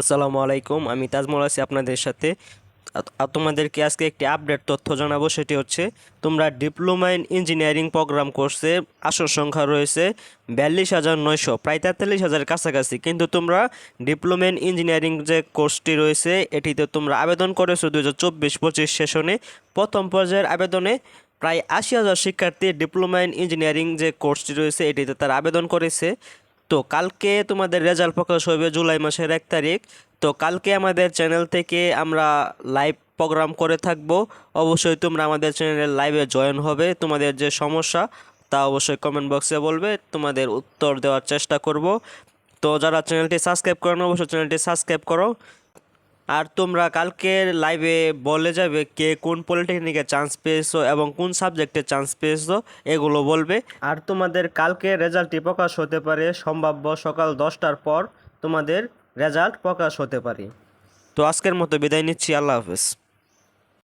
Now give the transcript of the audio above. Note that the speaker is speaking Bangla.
আসসালামু আলাইকুম, আমি তাজমল আছি আপনাদের সাথে। তোমাদেরকে আজকে একটি আপডেট তথ্য জানাব, সেটি হচ্ছে তোমরা ডিপ্লোমা ইন ইঞ্জিনিয়ারিং প্রোগ্রাম কোর্সে আসন সংখ্যা রয়েছে বিয়াল্লিশ হাজার নয়শো, প্রায় তেতাল্লিশ হাজারের কাছাকাছি। কিন্তু তোমরা ডিপ্লোমা ইন ইঞ্জিনিয়ারিং যে কোর্সটি রয়েছে, এটিতে তোমরা আবেদন করেছ দু হাজার চব্বিশ পঁচিশ সেশনে। প্রথম পর্যায়ের আবেদনে প্রায় আশি হাজার শিক্ষার্থী ডিপ্লোমা ইন ইঞ্জিনিয়ারিং যে কোর্সটি রয়েছে, এটিতে তারা আবেদন করেছে। তো কালকে তোমাদের রেজাল্ট প্রকাশ হবে জুলাই মাসের এক তারিখ। তো কালকে আমাদের চ্যানেল থেকে আমরা লাইভ প্রোগ্রাম করে থাকব। অবশ্যই তোমরা আমাদের চ্যানেলের লাইভে জয়েন হবে। তোমাদের যে সমস্যা, তা অবশ্যই কমেন্ট বক্সে বলবে। তোমাদের উত্তর দেওয়ার চেষ্টা করব। তো যারা চ্যানেলটি সাবস্ক্রাইব করেন, অবশ্যই চ্যানেলটি সাবস্ক্রাইব করো। আর তোমরা কালকের লাইভে বলে যাবে কে কোন পলিটেকনিকে চান্স পেয়েছ এবং কোন সাবজেক্টে চান্স পেয়েছ, এগুলো বলবে। আর তোমাদের কালকে রেজাল্টটি প্রকাশ হতে পারে সম্ভাব্য সকাল দশটার পর তোমাদের রেজাল্ট প্রকাশ হতে পারে। তো আজকের মতো বিদায় নিচ্ছি, আল্লাহ হাফেজ।